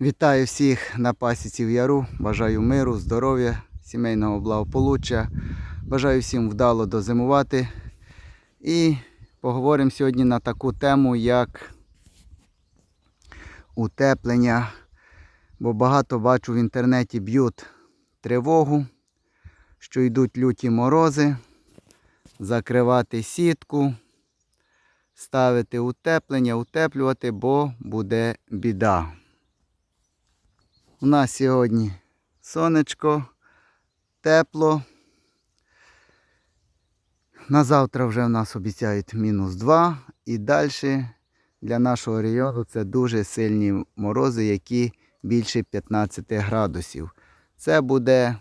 Вітаю всіх на пасіці в яру. Бажаю миру, здоров'я, сімейного благополуччя. Бажаю всім вдало дозимувати. І поговоримо сьогодні на таку тему, як утеплення. Бо багато бачу в інтернеті б'ють тривогу, що йдуть люті морози, закривати сітку, ставити утеплення, утеплювати, бо буде біда. У нас сьогодні сонечко, тепло. На завтра вже в нас обіцяють мінус 2. І далі для нашого району це дуже сильні морози, які більше 15 градусів. Це буде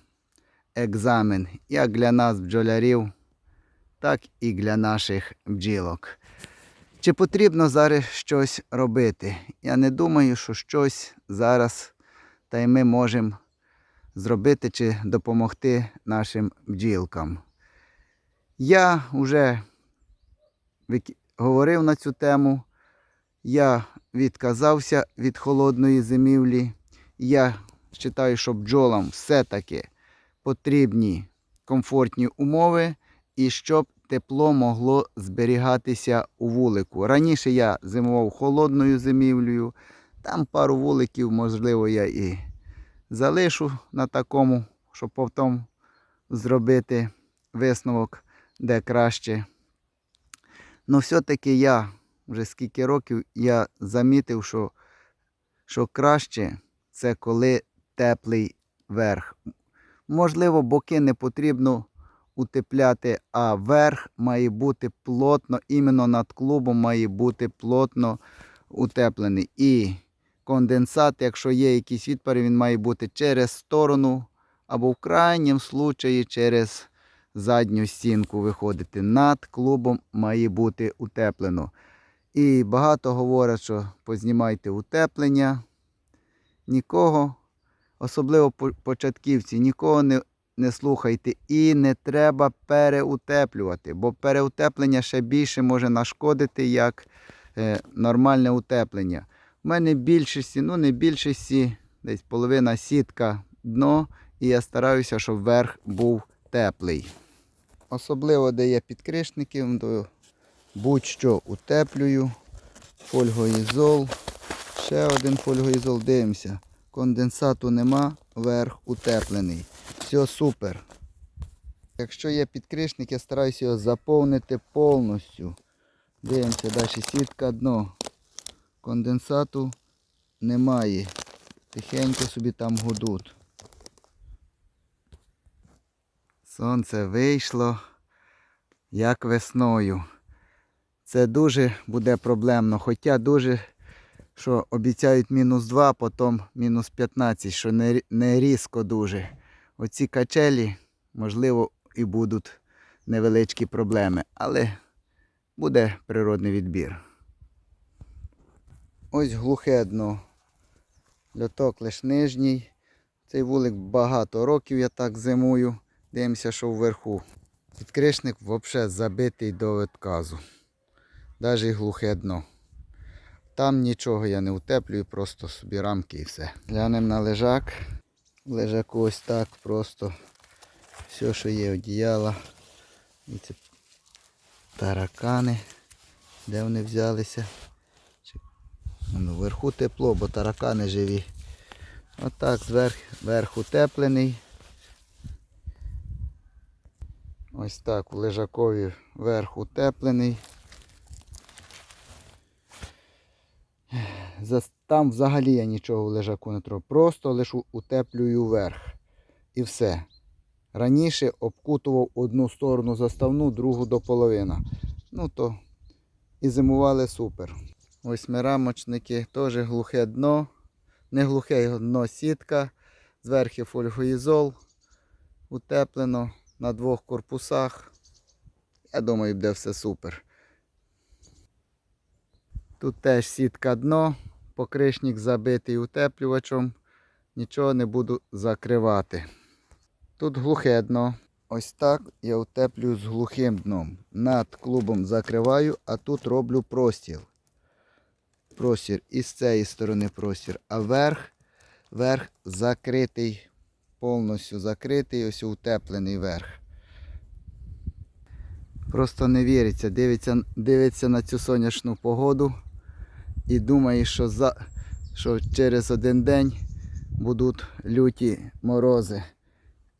екзамен як для нас, бджолярів, так і для наших бджілок. Чи потрібно зараз щось робити? Я не думаю, що щось зараз та й ми можемо зробити чи допомогти нашим бджілкам. Я вже говорив на цю тему. Я відказався від холодної зимівлі. Я вважаю, що бджолам все-таки потрібні комфортні умови і щоб тепло могло зберігатися у вулику. Раніше я зимував холодною зимівлею. Там пару вуликів, можливо, я і залишу на такому, щоб потім зробити висновок, де краще. Ну, все-таки я вже скільки років я замітив, що, що краще це коли теплий верх. Можливо, боки не потрібно утепляти, а верх має бути плотно, іменно над клубом має бути плотно утеплений. І конденсат, якщо є якісь відпари, він має бути через сторону або в крайньому случаї через задню стінку виходити. Над клубом має бути утеплено. І багато говорять, що познімайте утеплення. Нікого, особливо по- початківці, нікого не, не слухайте і не треба переутеплювати, бо переутеплення ще більше може нашкодити, як е, нормальне утеплення. У мене більшості, ну не більшості, десь половина сітка дно, і я стараюся, щоб верх був теплий. Особливо, де є підкришники, будь-що утеплюю. Фольгоізол. Ще один фольгоізол. Дивимося. Конденсату нема, верх утеплений. Все супер. Якщо є підкришник, я стараюся його заповнити повністю. Дивимося, далі сітка дно. Конденсату немає. Тихенько собі там гудуть. Сонце вийшло, як весною. Це дуже буде проблемно. Хоча дуже, що обіцяють мінус 2, потім мінус 15, що не, не різко дуже. Оці качелі, можливо, і будуть невеличкі проблеми, але буде природний відбір. Ось глухе дно. Льоток лиш нижній. Цей вулик багато років я так зимую. Дивимося, що вверху. Підкришник взагалі забитий до відказу. Навіть глухе дно. Там нічого я не утеплюю, просто собі рамки і все. Глянемо на лежак. В лежаку ось так просто все, що є, одіяла. І це таракани. Де вони взялися? Ну, вверху тепло, бо таракани живі. Отак зверх, верх утеплений. Ось так у лежакові верх утеплений. Там взагалі я нічого в лежаку не трогаю. Просто лише утеплюю верх. І все. Раніше обкутував одну сторону заставну, другу до половини. Ну то і зимували супер. Ось ми теж глухе дно. Не глухе дно сітка. Зверху фольгоізол. Утеплено на двох корпусах. Я думаю, буде все супер. Тут теж сітка дно, покришник забитий утеплювачем. Нічого не буду закривати. Тут глухе дно. Ось так я утеплюю з глухим дном. Над клубом закриваю, а тут роблю простір. Простір і з цієї сторони простір. А верх верх закритий, повністю закритий, ось утеплений верх. Просто не віриться, дивиться, дивиться на цю сонячну погоду і думає, що, за, що через один день будуть люті морози.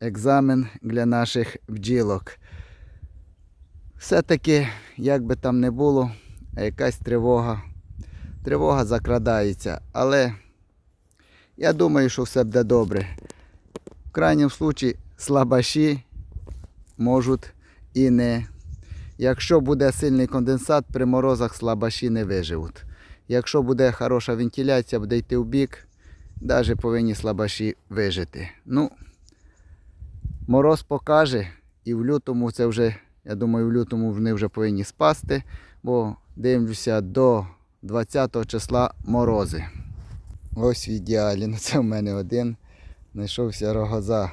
Екзамен для наших бджілок. Все-таки, як би там не було, якась тривога. Тривога закрадається, але я думаю, що все буде добре. В крайньому случаї слабаші можуть і не. Якщо буде сильний конденсат, при морозах слабаші не виживуть. Якщо буде хороша вентиляція, буде йти в бік, навіть повинні слабаші вижити. Ну, мороз покаже, і в лютому це вже, я думаю, в лютому вони вже повинні спасти, бо дивлюся до 20 числа морози. Ось в ідеалі. Ну це в мене один. Знайшовся рогоза.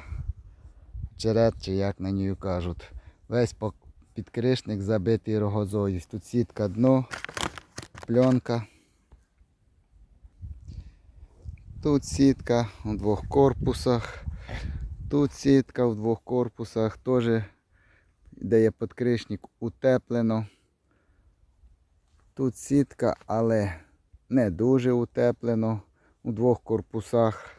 Черед, чи як на нього кажуть. Весь підкришник забитий рогозою. Тут сітка дно, пленка. Тут сітка у двох корпусах. Тут сітка в двох корпусах. Теж, де є підкришник, утеплено. Тут сітка, але не дуже утеплено у двох корпусах.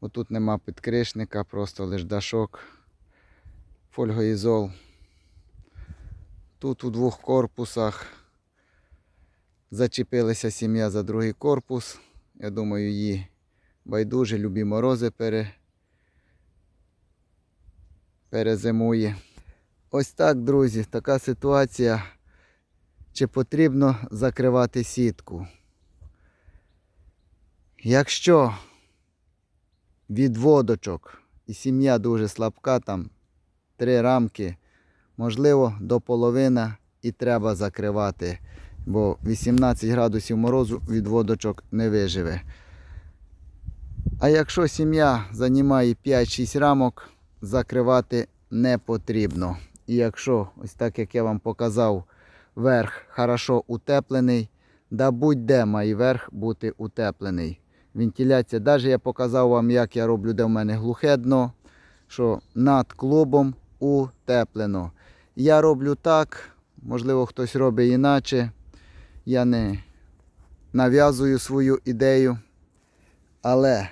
Отут нема підкришника, просто лиш дашок. Фольгоізол. Тут у двох корпусах зачепилася сім'я за другий корпус. Я думаю, її байдуже, любі морози пере... перезимує. Ось так, друзі, така ситуація. Чи потрібно закривати сітку? Якщо відводочок і сім'я дуже слабка, там три рамки, можливо, до половини і треба закривати, бо 18 градусів морозу відводочок не виживе. А якщо сім'я займає 5-6 рамок, закривати не потрібно. І якщо, ось так як я вам показав, верх хорошо утеплений, да будь-де має верх бути утеплений. Вентиляція, навіть я показав вам, як я роблю, де в мене глухе дно, що над клубом утеплено. Я роблю так, можливо, хтось робить іначе. Я не нав'язую свою ідею, але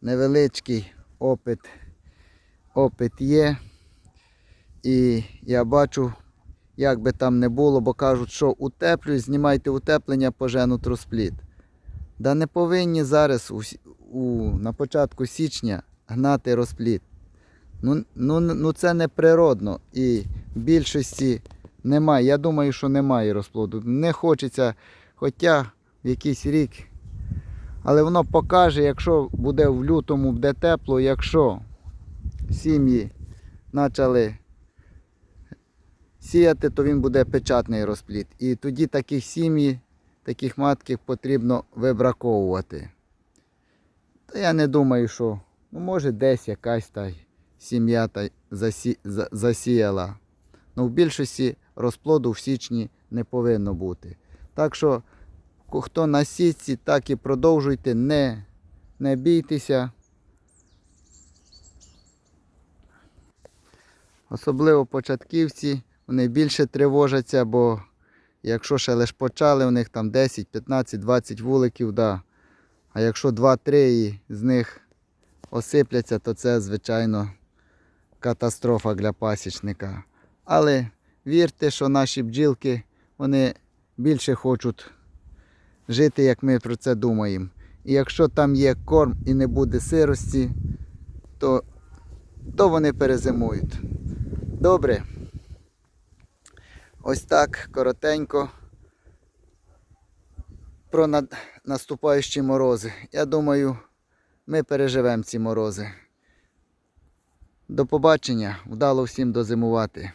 невеличкий опит, опит є. І я бачу, як би там не було, бо кажуть, що утеплюй, знімайте утеплення, поженуть розпліт. Да не повинні зараз у, у, на початку січня гнати розпліт. Ну, ну, ну це не природно. І в більшості немає. Я думаю, що немає розплоду. Не хочеться, хоча в якийсь рік. Але воно покаже, якщо буде в лютому, буде тепло, якщо сім'ї почали сіяти, то він буде печатний розпліт. І тоді таких сім'ї, таких матків потрібно вибраковувати. Та я не думаю, що ну, може десь якась та сім'я та засі, засіяла. Ну, в більшості розплоду в січні не повинно бути. Так що, хто на сітці, так і продовжуйте, не, не бійтеся. Особливо початківці, вони більше тривожаться, бо якщо ще лише почали, у них там 10, 15, 20 вуликів, да. а якщо 2-3 і з них осипляться, то це, звичайно, катастрофа для пасічника. Але вірте, що наші бджілки вони більше хочуть жити, як ми про це думаємо. І якщо там є корм і не буде сирості, то, то вони перезимують. Добре. Ось так коротенько про над- наступаючі морози. Я думаю, ми переживемо ці морози. До побачення. Вдало всім дозимувати.